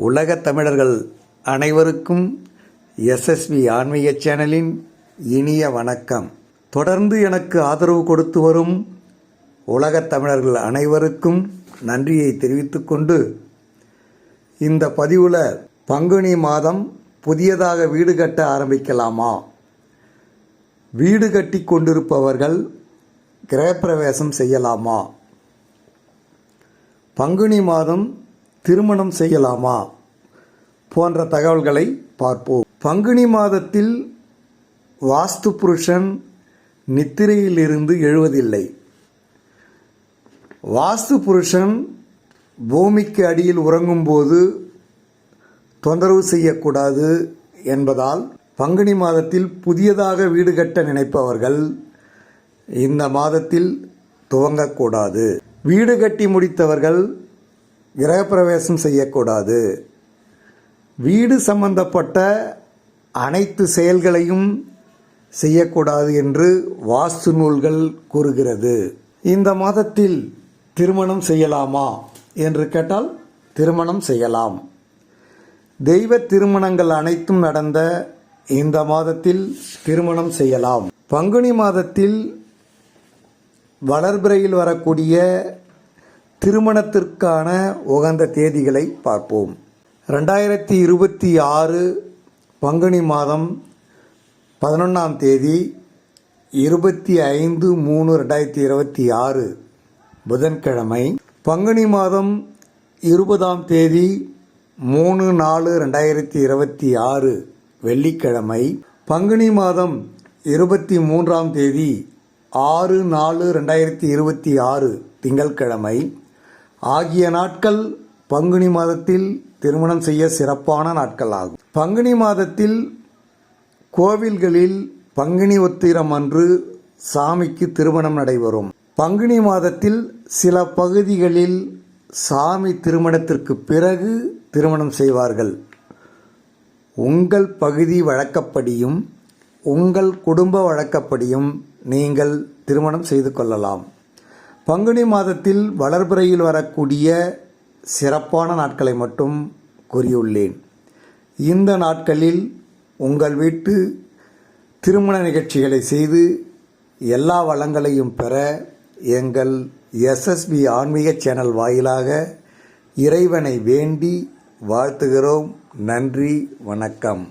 உலகத் தமிழர்கள் அனைவருக்கும் எஸ்எஸ்வி ஆன்மீக சேனலின் இனிய வணக்கம். தொடர்ந்து எனக்கு ஆதரவு கொடுத்து வரும் உலகத் தமிழர்கள் அனைவருக்கும் நன்றியை தெரிவித்துக்கொண்டு இந்த பதிவில் பங்குனி மாதம் புதியதாக வீடு கட்ட ஆரம்பிக்கலாமா? வீடு கட்டி கொண்டிருப்பவர்கள் கிரகப்பிரவேசம் செய்யலாமா? பங்குனி மாதம் திருமணம் செய்யலாமா போன்ற தகவல்களை பார்ப்போம். பங்குனி மாதத்தில் வாஸ்து புருஷன் நித்திரையிலிருந்து எழுவதில்லை. வாஸ்து புருஷன் பூமிக்கு அடியில் உறங்கும்போது தொந்தரவு செய்யக்கூடாது என்பதால் பங்குனி மாதத்தில் புதியதாக வீடு கட்ட நினைப்பவர்கள் இந்த மாதத்தில் துவங்கக்கூடாது. வீடு கட்டி முடித்தவர்கள் கிரகப்பிரவேசம் செய்யக்கூடாது. வீடு சம்பந்தப்பட்ட அனைத்து செயல்களையும் செய்யக்கூடாது என்று வாஸ்து நூல்கள் கூறுகிறது. இந்த மாதத்தில் திருமணம் செய்யலாமா என்று கேட்டால் திருமணம் செய்யலாம். தெய்வ திருமணங்கள் அனைத்தும் நடந்த இந்த மாதத்தில் திருமணம் செய்யலாம். பங்குனி மாதத்தில் வளர்பிறையில் வரக்கூடிய திருமணத்திற்கான உகந்த தேதிகளை பார்ப்போம். ரெண்டாயிரத்தி இருபத்தி ஆறு பங்குனி மாதம் பதினொன்றாம் தேதி இருபத்தி ஐந்து மூணு ரெண்டாயிரத்தி இருபத்தி ஆறு புதன்கிழமை. பங்குனி மாதம் இருபதாம் தேதி மூணு நாலு ரெண்டாயிரத்தி இருபத்தி ஆறு வெள்ளிக்கிழமை. பங்குனி மாதம் இருபத்தி மூன்றாம் தேதி ஆறு நாலு ரெண்டாயிரத்தி இருபத்தி ஆறு திங்கட்கிழமை ஆகிய நாட்கள் பங்குனி மாதத்தில் திருமணம் செய்ய சிறப்பான நாட்கள் ஆகும். பங்குனி மாதத்தில் கோவில்களில் பங்குனி உத்திரம் அன்று சாமிக்கு திருமணம் நடைபெறும். பங்குனி மாதத்தில் சில பகுதிகளில் சாமி திருமணத்திற்கு பிறகு திருமணம் செய்வார்கள். உங்கள் பகுதி வழக்கப்படியும் உங்கள் குடும்ப வழக்கப்படியும் நீங்கள் திருமணம் செய்து கொள்ளலாம். பங்குனி மாதத்தில் வளர்பிறையில் வரக்கூடிய சிறப்பான நாட்களை மட்டும் கூறியுள்ளேன். இந்த நாட்களில் உங்கள் வீட்டு திருமண நிகழ்ச்சிகளை செய்து எல்லா வளங்களையும் பெற எங்கள் எஸ்எஸ்பி ஆன்மீக சேனல் வாயிலாக இறைவனை வேண்டி வாழ்த்துகிறோம். நன்றி வணக்கம்.